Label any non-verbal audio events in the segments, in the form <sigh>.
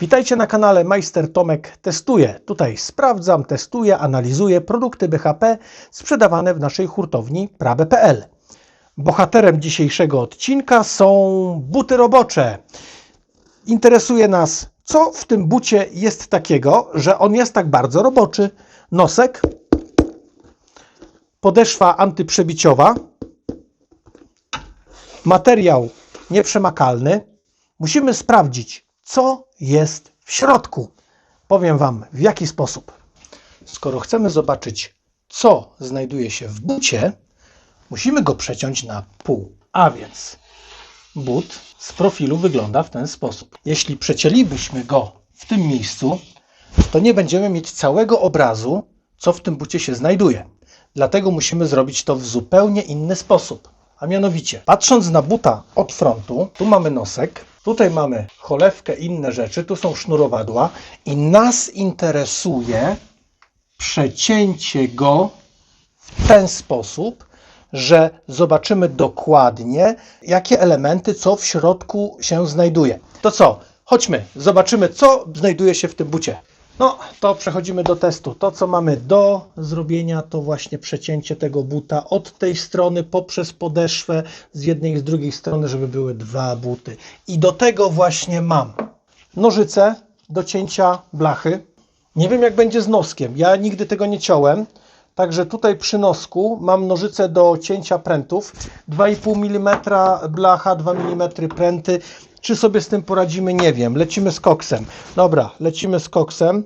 Witajcie na kanale Majster Tomek Testuje. Tutaj sprawdzam, testuję, analizuję produkty BHP sprzedawane w naszej hurtowni prabe.pl. Bohaterem dzisiejszego odcinka są buty robocze. Interesuje nas, co w tym bucie jest takiego, że on jest tak bardzo roboczy. Nosek, podeszwa antyprzebiciowa, materiał nieprzemakalny. Musimy sprawdzić, co jest w środku. Powiem Wam w jaki sposób. Skoro chcemy zobaczyć, co znajduje się w bucie, musimy go przeciąć na pół. A więc but z profilu wygląda w ten sposób. Jeśli przecięlibyśmy go w tym miejscu, to nie będziemy mieć całego obrazu, co w tym bucie się znajduje. Dlatego musimy zrobić to w zupełnie inny sposób. A mianowicie, patrząc na buta od frontu, tu mamy nosek, tutaj mamy cholewkę inne rzeczy, tu są sznurowadła i nas interesuje przecięcie go w ten sposób, że zobaczymy dokładnie, jakie elementy, co w środku się znajduje. To co? Chodźmy, zobaczymy, co znajduje się w tym bucie. No, to przechodzimy do testu. To, co mamy do zrobienia, to właśnie przecięcie tego buta od tej strony poprzez podeszwę z jednej i z drugiej strony, żeby były dwa buty. I do tego właśnie mam nożyce do cięcia blachy. Nie wiem, jak będzie z noskiem. Ja nigdy tego nie ciąłem. Także tutaj przy nosku mam nożyce do cięcia prętów. 2,5 mm blacha, 2 mm pręty. Czy sobie z tym poradzimy, nie wiem. Lecimy z koksem. Dobra, lecimy z koksem.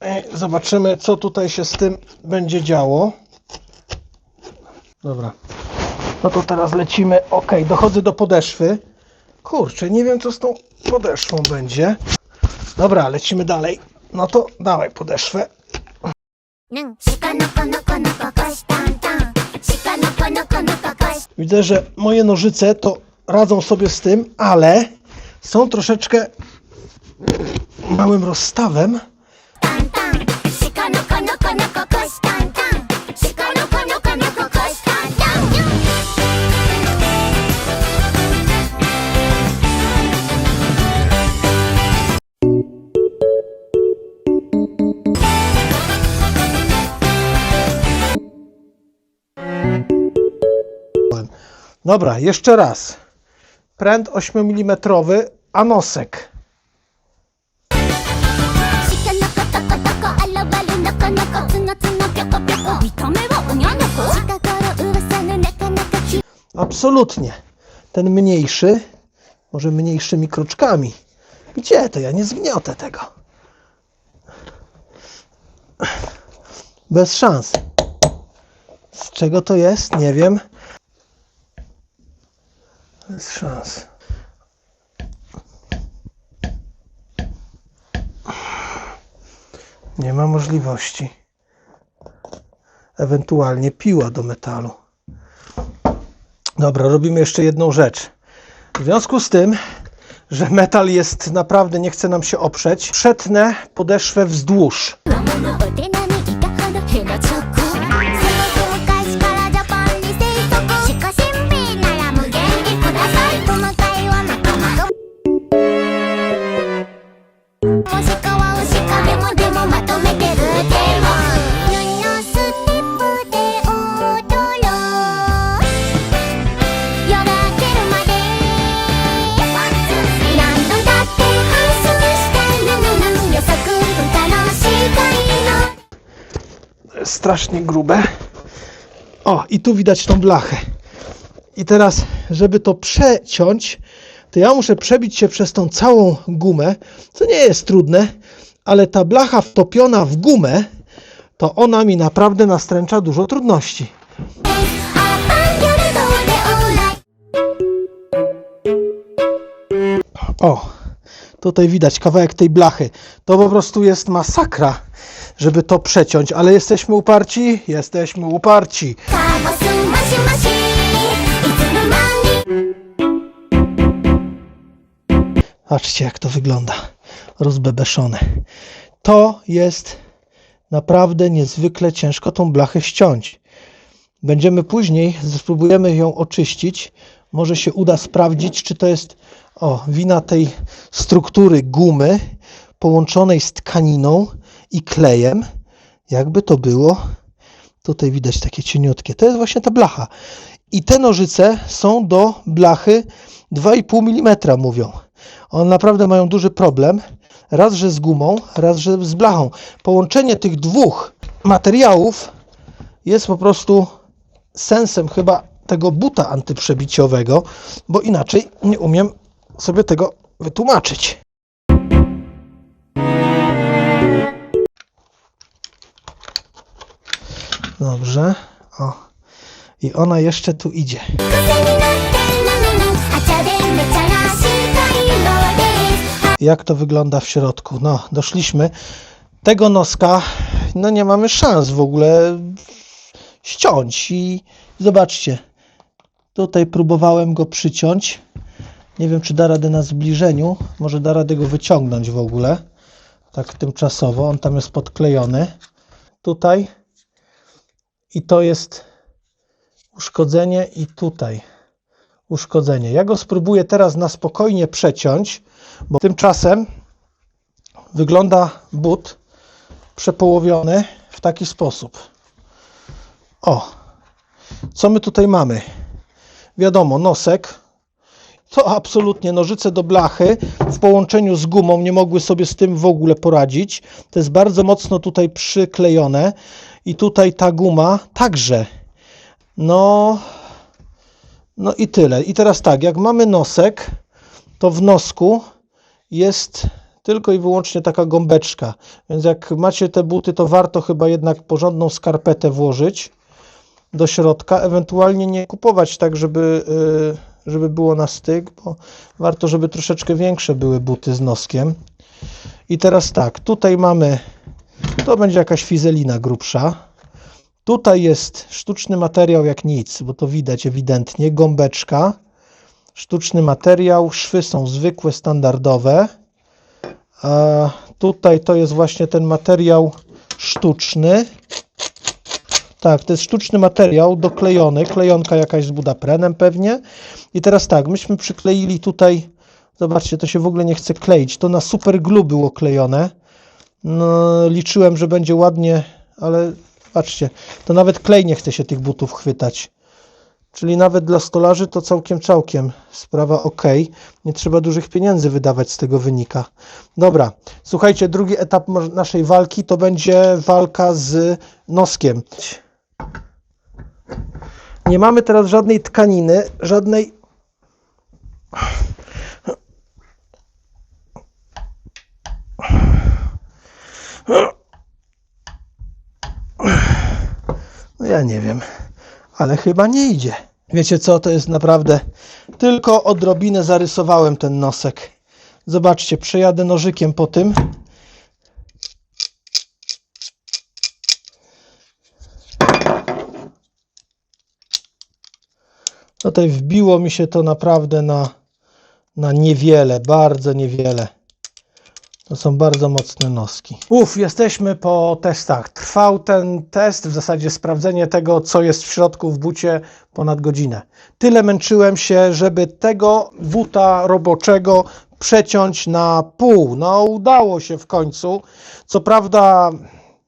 E, zobaczymy, co tutaj się z tym będzie działo. Dobra. No to teraz lecimy. Ok, dochodzę do podeszwy. Kurczę, nie wiem, co z tą podeszwą będzie. Dobra, lecimy dalej. No to dawaj podeszwę. Widzę, że moje nożyce to radzą sobie z tym, ale są troszeczkę małym rozstawem. Dobra, jeszcze raz pręt 8 mm Anosek. Absolutnie. Ten mniejszy, może mniejszymi kroczkami. Gdzie to? Ja nie zgniotę tego. Bez szans. Z czego to jest? Nie wiem. Bez szans. Nie ma możliwości. Ewentualnie piła do metalu. Dobra, robimy jeszcze jedną rzecz. W związku z tym, że metal jest naprawdę, nie chce nam się oprzeć, przetnę podeszwę wzdłuż. strasznie grube. O, i tu widać tą blachę. I teraz, żeby to przeciąć, to ja muszę przebić się przez tą całą gumę, co nie jest trudne, ale ta blacha wtopiona w gumę, to ona mi naprawdę nastręcza dużo trudności. O, Tutaj widać kawałek tej blachy. To po prostu jest masakra, żeby to przeciąć, ale jesteśmy uparci? Jesteśmy uparci. Patrzcie, jak to wygląda. Rozbebeszone. To jest naprawdę niezwykle ciężko tą blachę ściąć. Będziemy później, spróbujemy ją oczyścić. Może się uda sprawdzić, czy to jest o, wina tej struktury gumy połączonej z tkaniną i klejem. Jakby to było. Tutaj widać takie cieniutkie. To jest właśnie ta blacha. I te nożyce są do blachy 2,5 mm, mówią. One naprawdę mają duży problem. Raz, że z gumą, raz, że z blachą. Połączenie tych dwóch materiałów jest po prostu sensem chyba tego buta antyprzebiciowego, bo inaczej nie umiem sobie tego wytłumaczyć. Dobrze. O. I ona jeszcze tu idzie. Jak to wygląda w środku? No, doszliśmy. Tego noska, no nie mamy szans w ogóle ściąć. I zobaczcie, tutaj próbowałem go przyciąć. Nie wiem, czy da radę na zbliżeniu. Może da radę go wyciągnąć w ogóle. Tak tymczasowo. On tam jest podklejony. Tutaj. I to jest uszkodzenie i tutaj uszkodzenie. Ja go spróbuję teraz na spokojnie przeciąć, bo tymczasem wygląda but przepołowiony w taki sposób. O, co my tutaj mamy? Wiadomo, nosek. To absolutnie nożyce do blachy w połączeniu z gumą nie mogły sobie z tym w ogóle poradzić. To jest bardzo mocno tutaj przyklejone i tutaj ta guma także. No, no i tyle. I teraz tak, jak mamy nosek, to w nosku jest tylko i wyłącznie taka gąbeczka. Więc jak macie te buty, to warto chyba jednak porządną skarpetę włożyć do środka. Ewentualnie nie kupować tak, żeby, y, żeby było na styk, bo warto, żeby troszeczkę większe były buty z noskiem. I teraz tak, tutaj mamy, to będzie jakaś fizelina grubsza. Tutaj jest sztuczny materiał jak nic, bo to widać ewidentnie, gąbeczka, sztuczny materiał, szwy są zwykłe, standardowe. A tutaj to jest właśnie ten materiał sztuczny. Tak, to jest sztuczny materiał doklejony, klejonka jakaś z budaprenem pewnie. I teraz tak, myśmy przykleili tutaj, zobaczcie, to się w ogóle nie chce kleić, to na super glue było klejone. No, liczyłem, że będzie ładnie, ale patrzcie, to nawet klej nie chce się tych butów chwytać. Czyli nawet dla stolarzy to całkiem całkiem sprawa ok. Nie trzeba dużych pieniędzy wydawać z tego wynika. Dobra, słuchajcie, drugi etap naszej walki to będzie walka z noskiem. Nie mamy teraz żadnej tkaniny, żadnej. No ja nie wiem, ale chyba nie idzie. Wiecie co, to jest naprawdę tylko odrobinę zarysowałem ten nosek. Zobaczcie, przejadę nożykiem po tym. Tutaj wbiło mi się to naprawdę na, na niewiele, bardzo niewiele. To są bardzo mocne noski. Uf, jesteśmy po testach. Trwał ten test, w zasadzie sprawdzenie tego, co jest w środku w bucie, ponad godzinę. Tyle męczyłem się, żeby tego buta roboczego przeciąć na pół. No, udało się w końcu. Co prawda,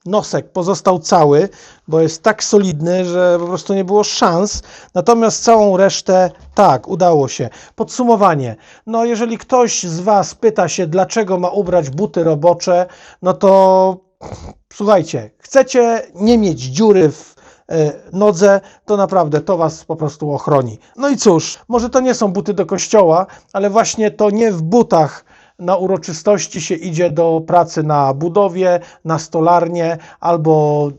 nosek pozostał cały, bo jest tak solidny, że po prostu nie było szans. Natomiast całą resztę tak, udało się. Podsumowanie. No, jeżeli ktoś z Was pyta się, dlaczego ma ubrać buty robocze, no to słuchajcie, chcecie nie mieć dziury w e, nodze, to naprawdę to Was po prostu ochroni. No i cóż, może to nie są buty do kościoła, ale właśnie to nie w butach na uroczystości się idzie do pracy na budowie, na stolarnię albo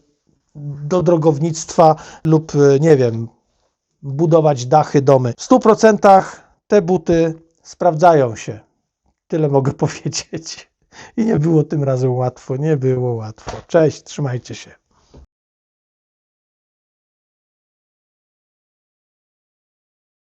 do drogownictwa lub e, nie wiem, budować dachy, domy. W 100% te buty sprawdzają się. Tyle mogę <laughs> powiedzieć. I nie było tym razem łatwo, nie było łatwo. Cześć, trzymajcie się.